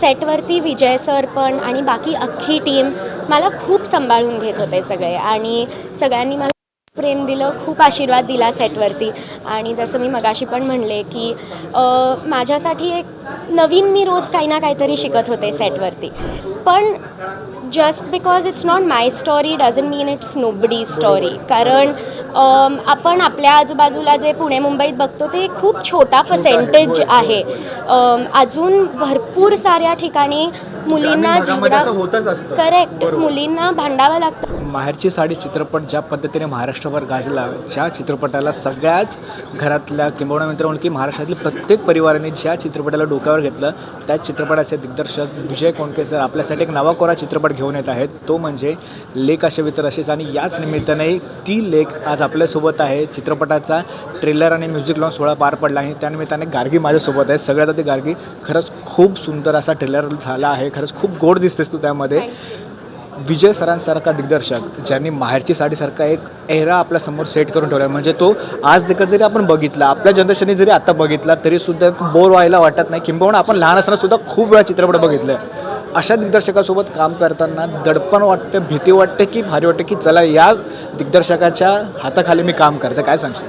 सेटवरती विजय sir पण आणि बाकी अख्खी टीम मला खूप सांभाळून घेत होते सगळे. आणि सगळ्यांनी मला प्रेम दिलं खूप आशीर्वाद दिला सेटवरती. आणि जसं मी मगाशी पण म्हणले की माझ्यासाठी एक नवीन मी रोज काही ना काहीतरी शिकत होते सेटवरती. पण just because it's not my story doesn't mean it's nobody story कारण आपण आपल्या आजूबाजूला जे पुणे मुंबईत बघतो ते खूप छोटा पर्सेंटेज आहे. अजून भरपूर साऱ्या ठिकाणी मुलींना होतच असतं. करेक्ट मुलींना भांडावं लागतं. माहेरची साडी चित्रपट ज्या पद्धतीने महाराष्ट्रभर गाजला ज्या चित्रपटाला सगळ्याच घरातल्या किंबहुना मित्र की महाराष्ट्रातील प्रत्येक परिवाराने ज्या चित्रपटाला डोक्यावर घेतलं त्या चित्रपटाचे दिग्दर्शक विजय कोणके सर आपल्यासाठी एक नवा चित्रपट घेऊन येत आहेत. तो म्हणजे लेख असे वितर असेच आणि याच निमित्ताने ती लेख आज आपल्यासोबत आहे. चित्रपटाचा ट्रेलर आणि म्युझिक लॉन्च सोहळा पार पडला आहे त्यानिमित्ताने गार्गी माझ्यासोबत आहे. सगळ्यात आधी गार्गी खरंच खूप सुंदर असा ट्रेलर झाला आहे. खरंच खूप गोड दिसतेस तू त्यामध्ये. विजय सरांसारखा दिग्दर्शक ज्यांनी माहेरची साडीसारखा एक एरा आपल्यासमोर सेट करून ठेवला म्हणजे तो आज देखत जरी आपण बघितला आपल्या जनरेशनने जरी आता बघितला तरी सुद्धा बोर व्हायला वाटत नाही. किंबहुना आपण लहान असताना सुद्धा खूप वेळा चित्रपट बघितले. अशा दिग्दर्शकासोबत काम करताना दडपण वाटतं भीती वाटते की भारी वाटते की चला या दिग्दर्शकाच्या हाताखाली मी काम करते. काय सांगशील?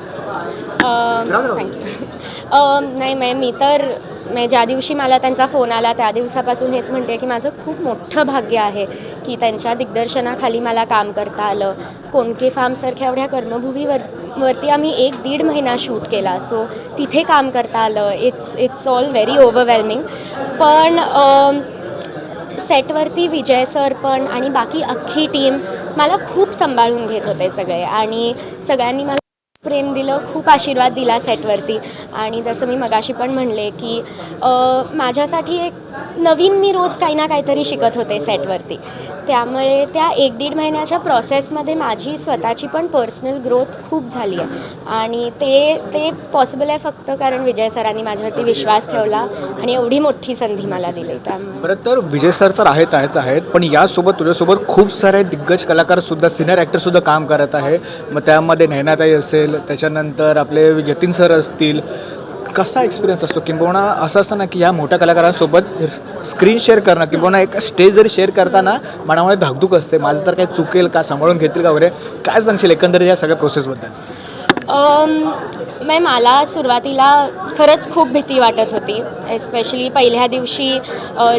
थँक्यू नाही मॅम मी तर म्हणजे ज्या दिवशी मला त्यांचा फोन आला त्या दिवसापासून हेच म्हणते की माझं खूप मोठं भाग्य आहे की त्यांच्या दिग्दर्शनाखाली मला काम करता आलं. कोणके फार्मसारख्या एवढ्या कर्मभूमीवर वरती आम्ही एक दीड महिना शूट केला. सो तिथे काम करता आलं. It's it's all very overwhelming पण सेटवरती विजय सर पण आणि बाकी अख्खी टीम मला खूप सांभाळून घेत होते सगळे. आणि सगळ्यांनी मला प्रेम दिलं खूप आशीर्वाद दिला सेटवरती. आणि जसं मी मगाशी पण म्हणले की माझ्यासाठी एक नवीन मी रोज काही ना काहीतरी शिकत होते सेटवरती. त्यामुळे त्या एक दीड महिन्याच्या प्रोसेसमध्ये माझी स्वतःची पण पर्सनल ग्रोथ खूप झाली आहे. आणि ते ते पॉसिबल आहे फक्त कारण विजय सरांनी माझ्यावरती विश्वास ठेवला आणि एवढी मोठी संधी मला दिली. त्यामुळे बरं तर विजय सर तर आहेत आहेच आहेत पण यासोबत तुझ्यासोबत खूप सारे दिग्गज कलाकारसुद्धा सिनियर ॲक्टरसुद्धा काम करत आहे. मग त्यामध्ये नैनाताई असेल त्याच्यानंतर आपले यतीन सर असतील. कसा एक्सपिरियन्स असतो? किंबहुना असं असतं ना की या मोठ्या कलाकारांसोबत स्क्रीन शेअर करणं किंबहुना एक स्टेज जरी शेअर करताना मनामध्ये धाकधूक असते. माझं तर काही चुकेल का सांभाळून घेतील का वगैरे काय सांगशील एकंदरीत या सगळ्या प्रोसेसबद्दल नाही मला सुरुवातीला खरंच खूप भीती वाटत होती. एस्पेशली पहिल्या दिवशी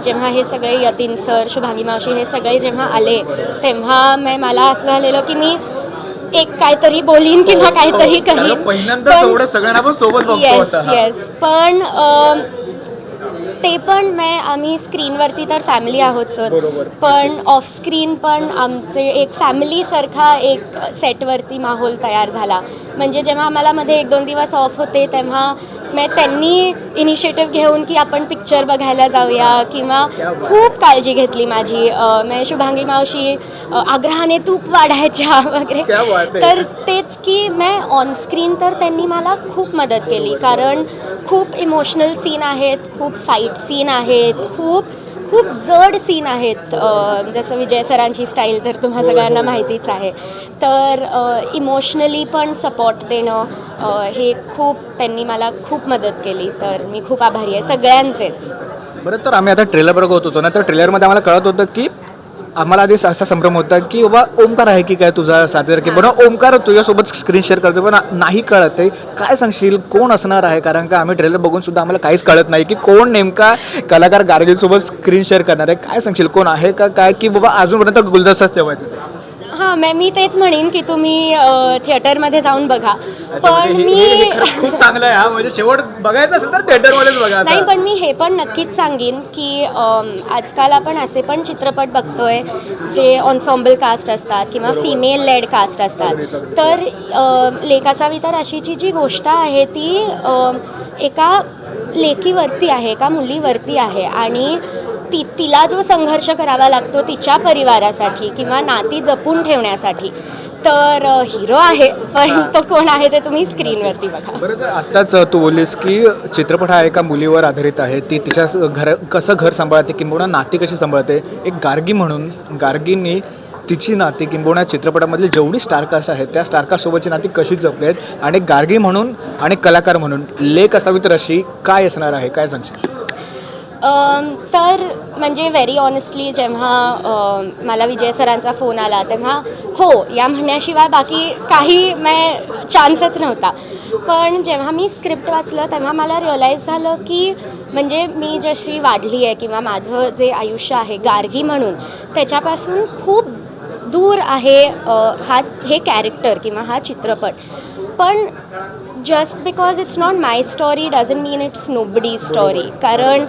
जेव्हा हे सगळे यतीन सर शुभांगी मावशी हे सगळे जेव्हा आले तेव्हा मैं मला असं झालेलं की मी एक काहीतरी बोलीन किंवा काहीतरी कहीन सगळ्यांना आपण सोबत बघतो येस. येस पण ते पण मैं आम्ही स्क्रीनवरती तर फॅमिली आहोत सर. पण ऑफ स्क्रीन पण आमचे एक फॅमिलीसारखा एक सेटवरती माहोल तयार झाला म्हणजे जेव्हा आम्हाला मध्ये एक दोन दिवस ऑफ होते तेव्हा मैं त्यांनी इनिशिएटिव्ह घेऊन की आपण पिक्चर बघायला जाऊया किंवा खूप काळजी घेतली माझी. अ, मैं शुभांगी मावशी आग्रहाने तूप वाढायच्या वगैरे. तर तेच की मैं ऑन स्क्रीन तर त्यांनी मला खूप मदत केली. कारण खूप इमोशनल सीन आहेत खूप फाईट सीन आहेत खूप खूप जड सीन आहेत. जसं विजय सरांची स्टाईल तर तुम्हा सगळ्यांना माहितीच आहे. तर इमोशनली पण सपोर्ट देणं हे खूप त्यांनी मला खूप मदत केली. तर मी खूप आभारी आहे. सगळ्यांचेच. बरं तर आम्ही आता ट्रेलर बघत होतो ना तर ट्रेलरमध्ये आम्हाला कळत होतं की आम्हाला आधी असा संभ्रम होता की बाबा ओमकार आहे की काय तुझा साथीदार? की बरं ओमकार तुझ्यासोबत स्क्रीन शेअर करतो पण नाही कळत आहे. काय सांगशील? कोण असणार आहे? कारण का आम्ही ट्रेलर बघून सुद्धा आम्हाला काहीच कळत नाही की कोण नेमका कलाकार गार्गीलसोबत स्क्रीन शेअर करणार आहे. काय सांगशील? कोण आहे का काय? की बाबा अजूनपर्यंत गुलदस्ताच ठेवायचं. हां मॅ मी तेच म्हणेन की तुम्ही थिएटरमध्ये जाऊन बघा. पण म्हणजे मी खूप चांगलं आहे हा. म्हणजे शेवट बघायचं असेल तर थिएटरमध्येच बघा नाही. पण मी हे पण नक्कीच सांगेन की अम, आजकाल आपण असे पण चित्रपट बघतोय जे ऑन्सॉम्बल कास्ट असतात किंवा फिमेल लेड कास्ट असतात. तर लेखासावी तर अशीची जी गोष्ट आहे ती अम, एका लेकीवरती आहे एका मुलीवरती आहे. आणि ती तिला जो संघर्ष करावा लागतो तिच्या परिवारासाठी किंवा नाती जपून ठेवण्यासाठी. तर हिरो आहे पण तो कोण आहे ते तुम्ही स्क्रीनवरती बघा. बरं आत्ताच तू बोललीस की चित्रपट हा एका मुलीवर आधारित आहे. ती तिच्या घर कसं घर सांभाळते किंबहुना नाती कशी सांभाळते एक गार्गी म्हणून गार्गींनी तिची नाती किंबहुना चित्रपटामधली जेवढी स्टारकास्ट आहेत त्या स्टारकास्टसोबतची नाती कशी जपली आहेत आणि गार्गी म्हणून आणि कलाकार म्हणून लेख असावी तर अशी काय असणार आहे काय सांगशील? तर म्हणजे व्हेरी ऑनेस्टली जेव्हा मला विजय सरांचा फोन आला तेव्हा हो या म्हणण्याशिवाय बाकी काही मैं चान्सच नव्हता. पण जेव्हा मी स्क्रिप्ट वाचलं तेव्हा मला रिअलाईज झालं की म्हणजे मी जशी वाढली आहे किंवा माझं जे आयुष्य आहे गार्गी म्हणून त्याच्यापासून खूप दूर आहे हा हे कॅरेक्टर किंवा हा चित्रपट. पण just because it's not my story doesn't mean it's nobody story कारण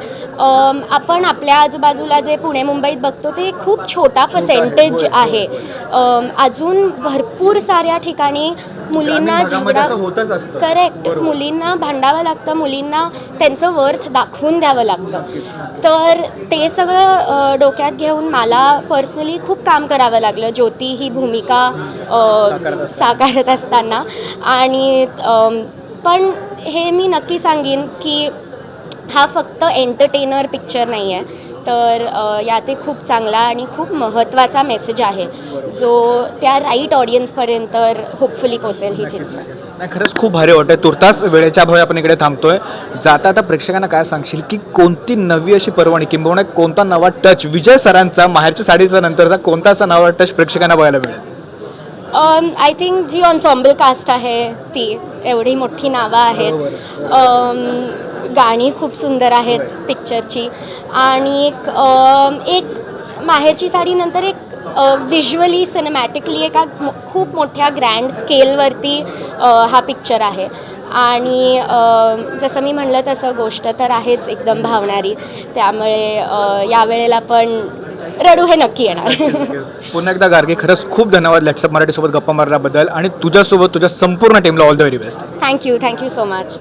आपण आपल्या आजूबाजूला जे पुणे मुंबईत बघतो ते खूप छोटा पर्सेंटेज आहे. अम, अजून भरपूर साऱ्या ठिकाणी मुलींना असतं. करेक्ट मुलींना भांडावं लागतं मुलींना त्यांचं वर्थ दाखवून द्यावं लागतं. तर ते सगळं डोक्यात घेऊन मला पर्सनली खूप काम करावं लागलं. ज्योती ही भूमिका साकारत असताना. आणि पण हे मी नक्की सांगेन की हा फक्त एंटरटेनर पिक्चर नाही आहे तर यात एक खूप चांगला आणि खूप महत्त्वाचा मेसेज आहे. जो त्या राईट ऑडियन्सपर्यंत होपफुली पोचेल ही चिंता नाही खरंच खूप भारी वाटतंय. तुर्तास वेळेच्या अभावी आपण इकडे थांबतोय. जाता आता प्रेक्षकांना काय सांगशील की कोणती नवी अशी पर्वणी किंबहुना कोणता नवा टच विजय सरांचा माहेरच्या साडीचा नंतरचा कोणता असा नवा टच प्रेक्षकांना बघायला मिळेल? आय थिंक जी ऑन्सॉम्बल कास्ट आहे ती. एवढी मोठी नावं आहेत. अम, गाणी खूप सुंदर आहेत पिक्चरची आणि एक अम, एक माहेरची साडीनंतर एक विज्युअली सिनेमॅटिकली एका खूप मोठ्या ग्रँड स्केलवरती अ, हा पिक्चर आहे. आणि जसं मी म्हणलं तसं गोष्ट तर आहेच एकदम भावणारी. त्यामुळे अ, यावेळेला पण रडू हे नक्की येणार. पुन्हा एकदा गार्गे खरंच खूप धन्यवाद लॅट्सअप मराठीसोबत गप्पा मारल्याबद्दल आणि तुझ्यासोबत तुझ्या संपूर्ण टीमला all the very best thank you thank you so much